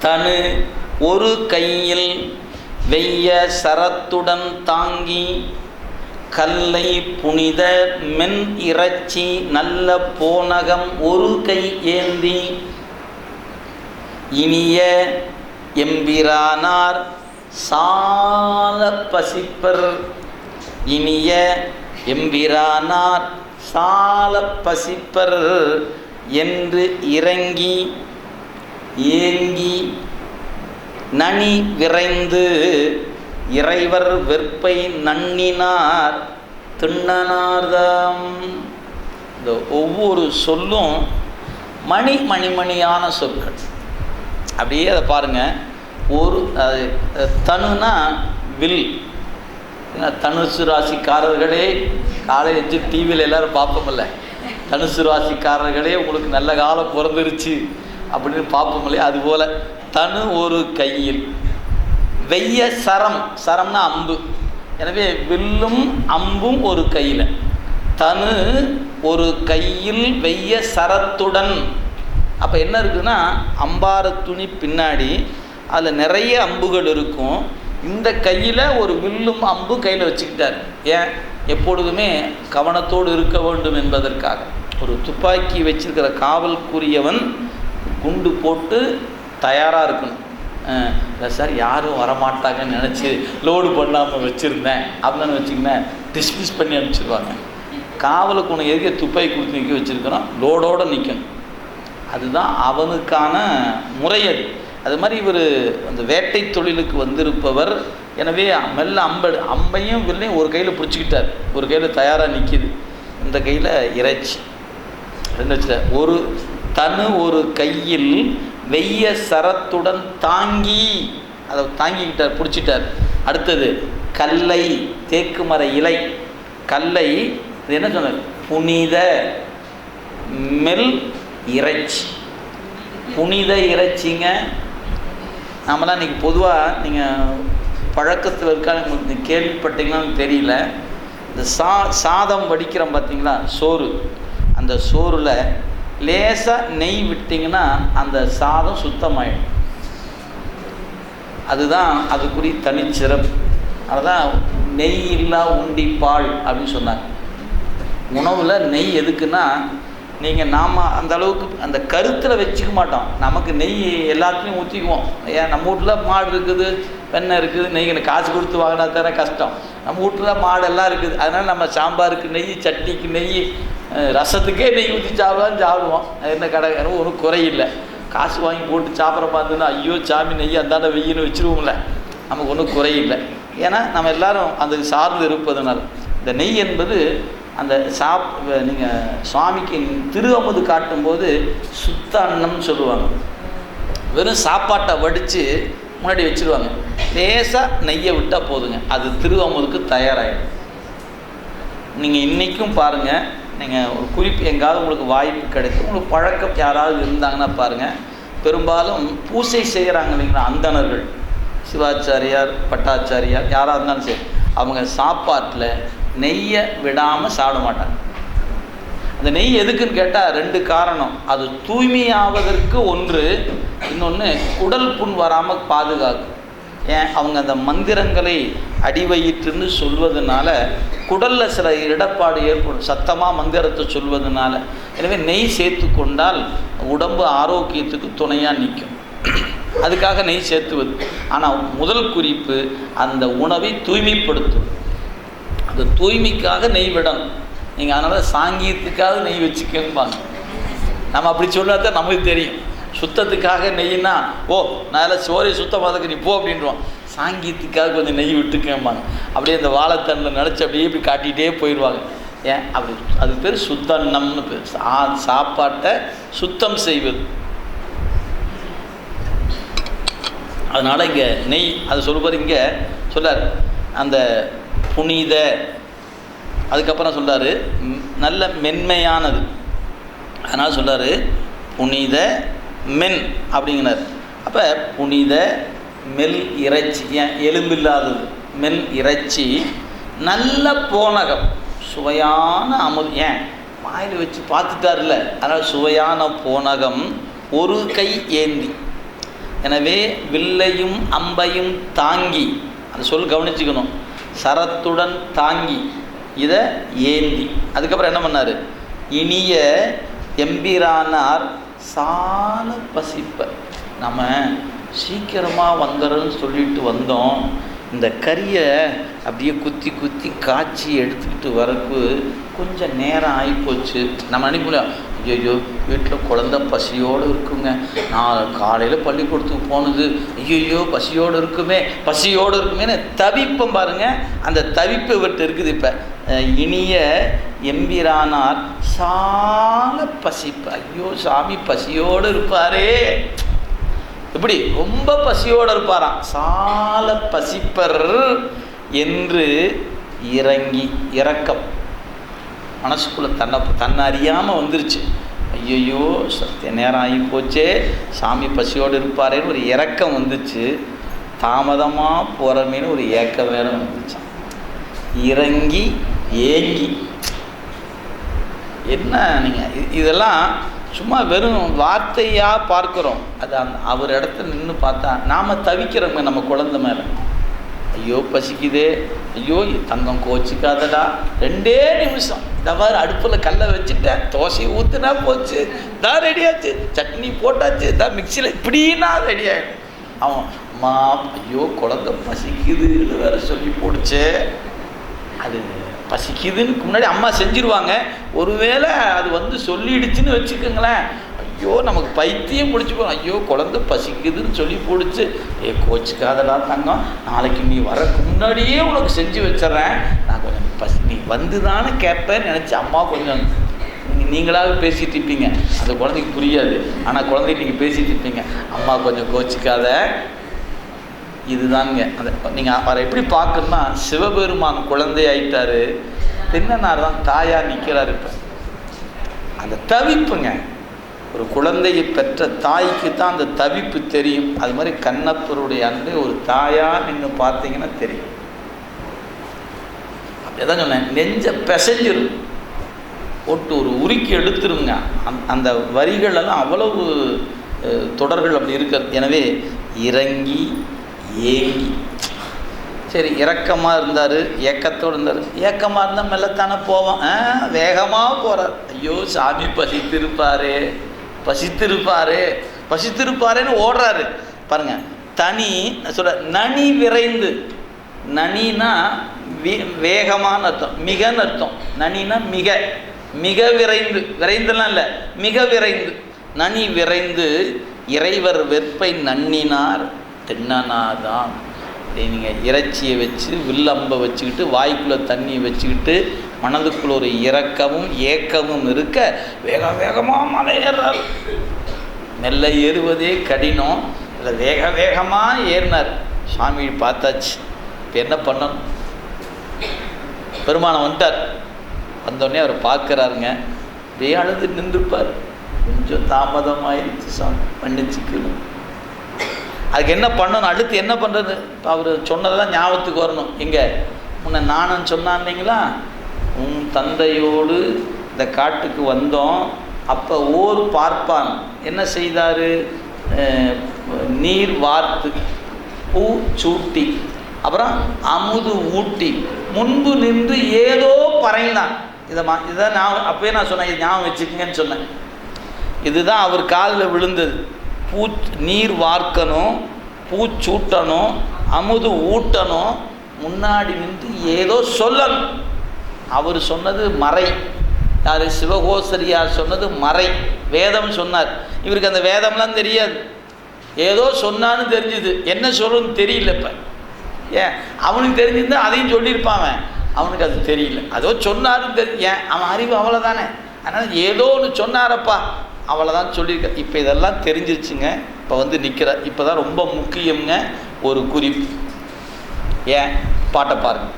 தனு ஒரு கையில் வெய்ய சரத்துடன் தாங்கி கல்லை புனித மென் இறைச்சி நல்ல போனகம் ஒரு கை ஏந்தி இனிய எம்பிரானார் சால பசிப்பர். இனிய எம்பிரானார் சால பசிப்பர் என்று இறங்கி ஏங்கி நனி விரைந்து இறைவர் வெற்பை நன்னினார் திண்ணனார்தாம் இந்த ஒவ்வொரு சொல்லும் மணி மணிமணியான சொற்கள். அப்படியே அதை பாருங்கள் ஒரு தனுனா வில். தனுசு ராசிக்காரர்களே காலை எஞ்சி டிவியில் எல்லாரும் பார்ப்போம்ல. தனுசு ராசிக்காரர்களே உங்களுக்கு நல்ல காலம் பிறந்துருச்சு. அப்படின்னு பார்ப்போம் இல்லையா? அதுபோல் தனு ஒரு கையில். வெய்ய சரம். சரம்னா அம்பு. எனவே வில்லும் அம்பும் ஒரு கையில். தனு ஒரு கையில் வெய்ய சரத்துடன். அப்போ என்ன இருக்குதுன்னா அம்பார துணி பின்னாடி அதில் நிறைய அம்புகள் இருக்கும். இந்த கையில் ஒரு வில்லும் அம்பு கையில் வச்சுக்கிட்டார். ஏன்? எப்பொழுதுமே கவனத்தோடு இருக்க வேண்டும் என்பதற்காக. ஒரு துப்பாக்கி வச்சிருக்கிற காவல்குரியவன் குண்டு போட்டு தயாராக இருக்கணும். இல்லை சார் யாரும் வரமாட்டாங்கன்னு நினச்சி லோடு பண்ணாமல் வச்சுருந்தேன். அப்படின்னு வச்சிங்கன்னா டிஸ்மிஸ் பண்ணி அனுப்பிச்சிடுவாங்க காவலுக்கு உனக்கு எதுக்கே துப்பாக்கி கொடுத்து நிற்க வச்சுருக்கிறோம்? லோடோடு நிற்கணும் அதுதான் அவனுக்கான முறை அது. அது மாதிரி இவர் அந்த வேட்டை தொழிலுக்கு வந்திருப்பவர் எனவே மெல்ல அம்பு அம்பையும் வில்லையும் ஒரு கையில் பிடிச்சிக்கிட்டார். ஒரு கையில் தயாராக நிற்கிது இந்த கையில் இறைச்சி. ரெண்டு வச்சுட்டார். ஒரு தனு ஒரு கையில் வெய்ய சரத்துடன் தாங்கி அதை தாங்கிக்கிட்டார் பிடிச்சிட்டார். அடுத்தது கல்லை தேக்கு மர இலை. கல்லை இது என்ன சொன்னார்? புனித மெல் இறைச்சி. புனித இறைச்சிங்க. நம்மளாம் இன்றைக்கி பொதுவாக நீங்கள் பழக்கத்தில் இருக்கா உங்களுக்கு கேள்விப்பட்டீங்களான்னு தெரியல. இந்த சா சாதம் வடிக்கிறோம் பார்த்தீங்களா சோறு. அந்த சோறில் லேசாக நெய் விட்டிங்கன்னா அந்த சாதம் சுத்தமாயிடும். அதுதான் அதுக்குரிய தனிச்சிறப்பு. அதுதான் நெய் இல்லா உண்டி பால் அப்படின்னு சொன்னாங்க. உணவில் நெய் எதுக்குன்னா நீங்கள் நாம் அந்த அளவுக்கு அந்த கருத்தில் வச்சுக்க மாட்டோம். நமக்கு நெய் எல்லாத்துலேயும் ஊற்றிக்குவோம் ஏன் நம்ம வீட்டில் மாடு இருக்குது வெண்ணெய் இருக்குது நெய் எனக்கு காசு கொடுத்து வாங்கினா தானே கஷ்டம். நம்ம வீட்டில் மாடெல்லாம் இருக்குது. அதனால் நம்ம சாம்பாருக்கு நெய் சட்னிக்கு நெய் ரசத்துக்கே நெய் ஊற்றி சாப்பிடலாம் சாப்பிடுவோம். என்ன கடை? ஒன்றும் குறையில்லை. காசு வாங்கி போட்டு சாப்பிட்ற பார்த்தோன்னா ஐயோ சாமி நெய் அந்தாண்ட வெயின்னு வச்சுருவோம்ல. நமக்கு ஒன்றும் குறையில்லை. ஏன்னா நம்ம எல்லாரும் அந்த சார்ந்து இருப்பதுனால. இந்த நெய் என்பது அந்த சாப் நீங்கள் சுவாமிக்கு திருவமுது காட்டும்போது சுத்த அன்னம்னு சொல்லுவாங்க. வெறும் சாப்பாட்டை வடித்து முன்னாடி வச்சுருவாங்க. லேசாக நெய்யை விட்டால் போதுங்க. அது திருவமுதுக்கு தயாராகிடும் நீங்கள் இன்றைக்கும் பாருங்கள் நீங்கள் ஒரு குறிப்பு எங்காவது உங்களுக்கு வாய்ப்பு கிடைக்கும் உங்களுக்கு பழக்கம் யாராவது இருந்தாங்கன்னா பாருங்கள் பெரும்பாலும் பூசை செய்கிறாங்க இல்லைங்களா அந்தணர்கள். சிவாச்சாரியார் பட்டாச்சாரியார் யாராக இருந்தாலும் சரி அவங்க சாப்பாட்டில் நெய்யை விடாமல் சாப்பிட மாட்டாங்க. அந்த நெய் எதுக்குன்னு கேட்டால் ரெண்டு காரணம். அது தூய்மையாவதற்கு ஒன்று இன்னொன்று உடல் புண் வராமல் பாதுகாக்கும். ஏன்? அவங்க அந்த மந்திரங்களை அடிவயிற்றுன்னு சொல்வதனால குடலில் சில இடப்பாடு ஏற்படும். சத்தமாக மந்திரத்தை சொல்வதனால. எனவே நெய் சேர்த்து கொண்டால் உடம்பு ஆரோக்கியத்துக்கு துணையாக நிற்கும் அதுக்காக நெய் சேர்த்துவது. ஆனால் முதல் குறிப்பு அந்த உணவை தூய்மைப்படுத்தும். அந்த தூய்மைக்காக நெய் விடணும். நீங்கள் அதனால் சாங்கியத்துக்காக நெய் வச்சுக்கம்பாங்க நம்ம அப்படி சொன்னா தான் நமக்கு தெரியும். சுத்தத்துக்காக நெய்னா ஓ நான் எல்லாம் சோறை சுத்தமாக நீ போ அப்படின்றோம் சாங்கியத்துக்காக கொஞ்சம் நெய் விட்டுக்கம்பாங்க. அப்படியே அந்த வாழைத்தண்ணில் நினச்சி அப்படியே இப்படி காட்டிகிட்டே போயிடுவாங்க. ஏன்? அப்படி அது பேர் சுத்தன்னம்னு பேர். சா சாப்பாட்டை சுத்தம் செய்வது. அதனால் இங்கே நெய் அது சொல்லுவார் இங்கே சொல்லார் அந்த புனித அதுக்கப்புறம் சொல்கிறார் நல்ல மென்மையானது. அதனால் சொல்கிறார் புனித மென் அப்படிங்கிறார். அப்போ புனித மெல் இறைச்சி ஏன் எலும்பில்லாதது? மெல் இறைச்சி. நல்ல போனகம். சுவையான அமுது ஏன்? வாயில் வச்சு பார்த்துட்டார்ல அதனால் சுவையான போனகம் ஒரு கை ஏந்தி. எனவே வில்லையும் அம்பையும் தாங்கி அந்த சொல் கவனிச்சுக்கணும். சரத்துடன் தாங்கி இதை ஏந்தி. அதுக்கப்புறம் என்ன பண்ணார்? இனிய எம்பிரானார் சால பசிப்ப நம்ம சீக்கிரமாக வந்துடுன்னு சொல்லிட்டு வந்தோம். இந்த கறியை அப்படியே குத்தி குத்தி காய்ச்சி எடுத்துக்கிட்டு வரப்பு கொஞ்சம் நேரம் ஆகிப்போச்சு நம்ம நினைக்கல ஐயோ வீட்டில் குழந்த பசியோடு இருக்குங்க. நான் காலையில் பள்ளிக்கூடத்துக்கு போனது ஐயோ பசியோடு இருக்குமே பசியோடு இருக்குமேன்னு தவிப்பம் பாருங்க. அந்த தவிப்பு விட்டு இருக்குது இப்போ. இனிய எம்பிரானார் சால பசிப்பு ஐயோ சாமி பசியோடு இருப்பாரே. இப்படி ரொம்ப பசியோடு இருப்பாராம். சால பசிப்பர் என்று இறங்கி இறக்கம் மனசுக்குள்ளே தன்னை தன்னை அறியாமல் வந்துருச்சு. ஐயையோ சத்திய நேரம் ஆகி போச்சே சாமி பசியோடு இருப்பாரேன்னு ஒரு இறக்கம் வந்துச்சு. தாமதமாக போகிறமேனு ஒரு ஏக்கம் வேலை வந்துச்சான் இறங்கி ஏங்கி. என்ன நீங்கள் இதெல்லாம் சும்மா வெறும் வார்த்தையாக பார்க்குறோம். அது அந் அவர் இடத்துல நின்று பார்த்தா நாம் தவிக்கிறோங்க நம்ம குழந்தை மேலே. ஐயோ பசிக்குதே. ஐயோ தங்கம் கோச்சிக்காதடா. ரெண்டே நிமிஷம். இந்த மாதிரி அடுப்பில் கல்லை வச்சுட்டேன். தோசையை ஊற்றுனா போச்சு. தான் ரெடியாச்சு சட்னி போட்டாச்சு. தான் மிக்சியில் இப்படின்னா ரெடி ஆகிடும் அவன் அம்மா ஐயோ குழந்தை பசிக்குதுன்னு வேற சொல்லி போடுச்சே. அது பசிக்குதுன்னு முன்னாடி அம்மா செஞ்சிருவாங்க. ஒருவேளை அது வந்து சொல்லிடுச்சுன்னு வச்சுக்கோங்களேன். ஐயோ நமக்கு பைத்தியம் பிடிச்சி போகணும் ஐயோ குழந்தை பசிக்குதுன்னு சொல்லி போடுச்சு. ஏ கோச்சுக்காதடா தங்கம். நாளைக்கு நீ வரக்கு முன்னாடியே உனக்கு செஞ்சு வச்சிட்றேன். நான் கொஞ்சம் பசி நீ வந்து தானே கேட்பேன்னு நினச்சி அம்மா கொஞ்சம் நீங்களாக பேசிகிட்டு இருப்பீங்க. அந்த குழந்தைக்கு புரியாது. ஆனால் குழந்தைக்கு நீங்கள் பேசிகிட்டு இருப்பீங்க. அம்மா கொஞ்சம் கோச்சிக்காத. இதுதாங்க அந்த நீங்கள் அவரை எப்படி பார்க்கணும்னா சிவபெருமான் குழந்தை ஆயிட்டாரு. தென்னனார் தான் தாயாக நிற்கிறார் இப்போ. அந்த தவிப்புங்க. ஒரு குழந்தையை பெற்ற தாய்க்கு தான் அந்த தவிப்பு தெரியும். அது மாதிரி கண்ணப்பருடைய அன்பை ஒரு தாயாக நின்று பார்த்தீங்கன்னா தெரியும். அப்படியேதான் சொன்னேன். நெஞ்ச பிசைஞ்சிரும். ஒட்டு ஒரு உருக்கி எடுத்துருங்க. அந் அந்த வரிகளெல்லாம் அவ்வளவு தொடர்கள் அப்படி இருக்கிறது. எனவே இறங்கி ஏங்கி சரி இறக்கமாக இருந்தார் ஏக்கத்தோடு இருந்தார். ஏக்கமாக இருந்தால் மெல்லத்தானே போவோம் ஆ வேகமாக போகிறார் ஐயோ சாமி பசித்திருப்பாரே. பசித்திருப்பாரே. பசித்திருப்பாரேன்னு ஓடுறாரு. பாருங்கள் தனி சொல்ல நனி விரைந்து. நனினா வேகமான அர்த்தம் மிகன்னு அர்த்தம். நனினா மிக மிக விரைந்து. விரைந்துலாம் இல்லை மிக விரைந்து. நனி விரைந்து இறைவர் வெற்பை நன்னினார். தென்னனாதான். நீங்கள் இறைச்சியை வச்சு வில்லம்பை வச்சுக்கிட்டு வாய்க்குள்ளே தண்ணி வச்சுக்கிட்டு மனதுக்குள்ள ஒரு இரக்கமும் ஏக்கமும் இருக்க வேக வேகமாக மலை ஏறுறார். மெல்ல ஏறுவதே கடினம். இல்லை வேக வேகமாக ஏறினார். சாமி பார்த்தாச்சு. இப்போ என்ன பண்ணணும்? பெருமானம் வந்துட்டார். வந்தோடனே அவர் பார்க்குறாருங்க. அப்படியே அழுது நின்றுப்பார். கொஞ்சம் தாமதமாயிருச்சு சாமி. மன்னிச்சுக்கணும். அதுக்கு என்ன பண்ணணும்? அடுத்து என்ன பண்ணுறது இப்போ அவர் சொன்னதெல்லாம் ஞாபகத்துக்கு வரணும். எங்கே? முன்ன நானும் சொன்னான் இல்லைங்களா? உன் தந்தையோடு இந்த காட்டுக்கு வந்தோம். அப்போ ஓர் பார்ப்பான். என்ன செய்தார்? நீர் வார்த்து பூ சூட்டி அப்புறம் அமுது ஊட்டி. முன்பு நின்று ஏதோ பறையினான் இதை மா இதை நான் அப்போயே நான் சொன்னேன். இது ஞாபகம் வச்சுக்கங்கன்னு சொன்னேன். இதுதான் அவர் காலில் விழுந்தது. பூ நீர் வார்க்கணும் பூச்சூட்டணும் அமுது ஊட்டணும் முன்னாடி நின்று ஏதோ சொல்லணும். அவர் சொன்னது மறை. யார்? சிவகோசரியார் சொன்னது மறை. வேதம் சொன்னார். இவருக்கு அந்த வேதம்லாம் தெரியாது. ஏதோ சொன்னான்னு தெரிஞ்சுது. என்ன சொல்லணும்னு தெரியல இப்போ. ஏன்? அவனுக்கு தெரிஞ்சிருந்தா அதையும் சொல்லியிருப்பாங்க. அவனுக்கு அது தெரியல. அதோ சொன்னாருன்னு தெரி ஏன்? அவன் அறிவு அவ்வளோதானே அதனால் ஏதோ ஒன்று சொன்னாரப்பா. அவ்வளோதான் சொல்லியிருக்க. இப்போ இதெல்லாம் தெரிஞ்சிருச்சுங்க. இப்போ வந்து நிற்கிற இப்போ தான் ரொம்ப முக்கியங்க ஒரு குறிப்பு. ஏன்? பாட்டை பாருங்கள்